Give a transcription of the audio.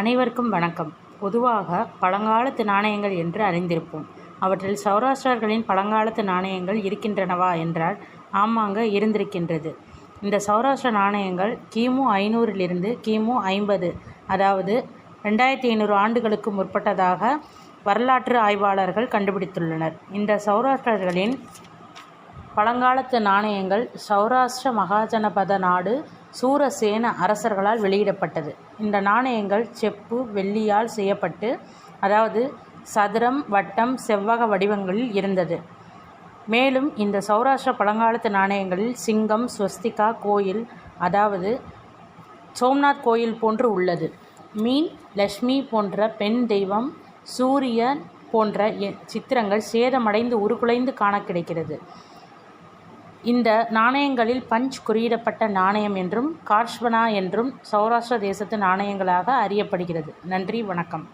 அனைவருக்கும் வணக்கம். பொதுவாக பழங்காலத்து நாணயங்கள் என்று அறிந்திருப்போம். அவற்றில் சௌராஷ்டிரர்களின் பழங்காலத்து நாணயங்கள் இருக்கின்றனவா என்றால் ஆமாங்க இருந்திருக்கின்றது. இந்த சௌராஷ்டிர நாணயங்கள் கிமு ஐநூறிலிருந்து கிமு ஐம்பது அதாவது ரெண்டாயிரத்தி ஐநூறு ஆண்டுகளுக்கு முற்பட்டதாக வரலாற்று ஆய்வாளர்கள் கண்டுபிடித்துள்ளனர். இந்த சௌராஷ்டிரர்களின் பழங்காலத்து நாணயங்கள் சௌராஷ்டிர மகாஜனபத நாடு சூரசேன அரசர்களால் வெளியிடப்பட்டது. இந்த நாணயங்கள் செப்பு வெள்ளியால் செய்யப்பட்டு அதாவது சதுரம் வட்டம் செவ்வக வடிவங்களில் இருந்தது. மேலும் இந்த சௌராஷ்டிர பழங்காலத்து நாணயங்களில் சிங்கம் ஸ்வஸ்திகா கோயில் அதாவது சோம்நாத் கோயில் போன்று உள்ளது. மீன் லக்ஷ்மி போன்ற பெண் தெய்வம் சூரியன் போன்ற எ- சித்திரங்கள் சேதமடைந்து உருகுலைந்து காண கிடைக்கிறது. இந்த நாணயங்களில் பஞ்ச் குறியிடப்பட்ட நாணயம் என்றும் கார்ஷ்வனா என்றும் சௌராஷ்டிர தேசத்து நாணயங்களாக அறியப்படுகிறது. நன்றி வணக்கம்.